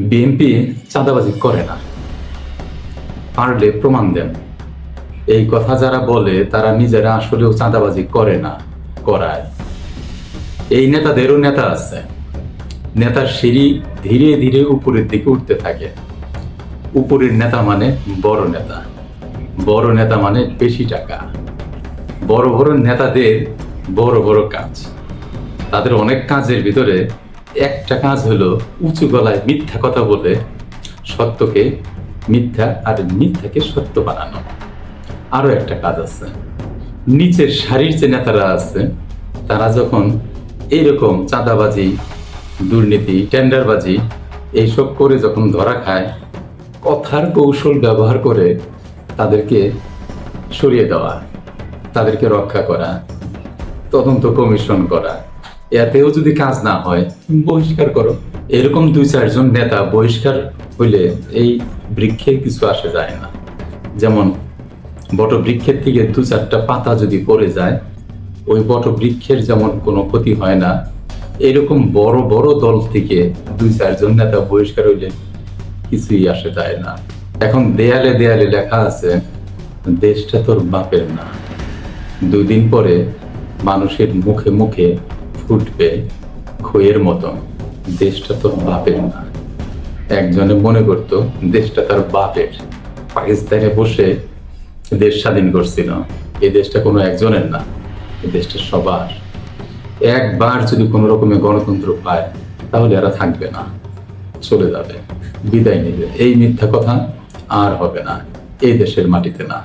BNP চাঁদাবাজি করে না। পারলে প্রমাণ দেন। এই কথা যারা বলে, তারা নিজেরা আসলেও চাঁদাবাজি করে না, করায়। এই নেতাদেরও নেতা আছে। নেতার সিঁড়ি ধীরে ধীরে উপরের দিকে উঠতে থাকে। উপরের নেতা মানে বড় নেতা। বড় নেতা মানে বেশি টাকা। বড় বড় নেতাদের বড় বড় কাজ। তাদের অনেক কাজের ভিতরে একটা কাজ হলো উঁচু গলায় মিথ্যা কথা বলে সত্যকে মিথ্যা আর মিথ্যাকে সত্য বানানো। আরও একটা কাজ আছে। নিচের শাড়ির যে নেতারা আছে, তারা যখন এইরকম চাঁদাবাজি, দুর্নীতি, টেন্ডারবাজি এইসব করে যখন ধরা খায়, কথার কৌশল ব্যবহার করে তাদেরকে সরিয়ে দেওয়া, তাদেরকে রক্ষা করা, তদন্ত কমিশন করা এতেও যদি কাজ না হয় বহিষ্কার করো। এরকম দুই চারজন নেতা বহিষ্কার হইলে এই বৃক্ষে কিছু আসে যায় না। যেমন বট বৃক্ষের থেকে দু চারটা পাতা যদি পড়ে যায় ওই বট বৃক্ষের যেমন কোনো ক্ষতি হয় না এরকম বড় বড় দল থেকে দুই চারজন নেতা বহিষ্কার হইলে কিছুই আসে যায় না। এখন দেয়ালে দেয়ালে লেখা আছে দেশটা তোর বাপের না। দুই দিন পরে মানুষের মুখে মুখে ফুটবে খইয়ের মতন। দেশটা তোর বাপের না। একজনে মনে করতো, দেশটা তার বাপের। পাকিস্তানে বসে দেশ স্বাধীন করছিল। এই দেশটা কোনো একজনের না এই দেশটা সবার। একবার যদি কোনো রকমের গণতন্ত্র পায়, তাহলে এরা থাকবে না, চলে যাবে, বিদায় নেবে। এই মিথ্যা কথা আর হবে না, এই দেশের মাটিতে না।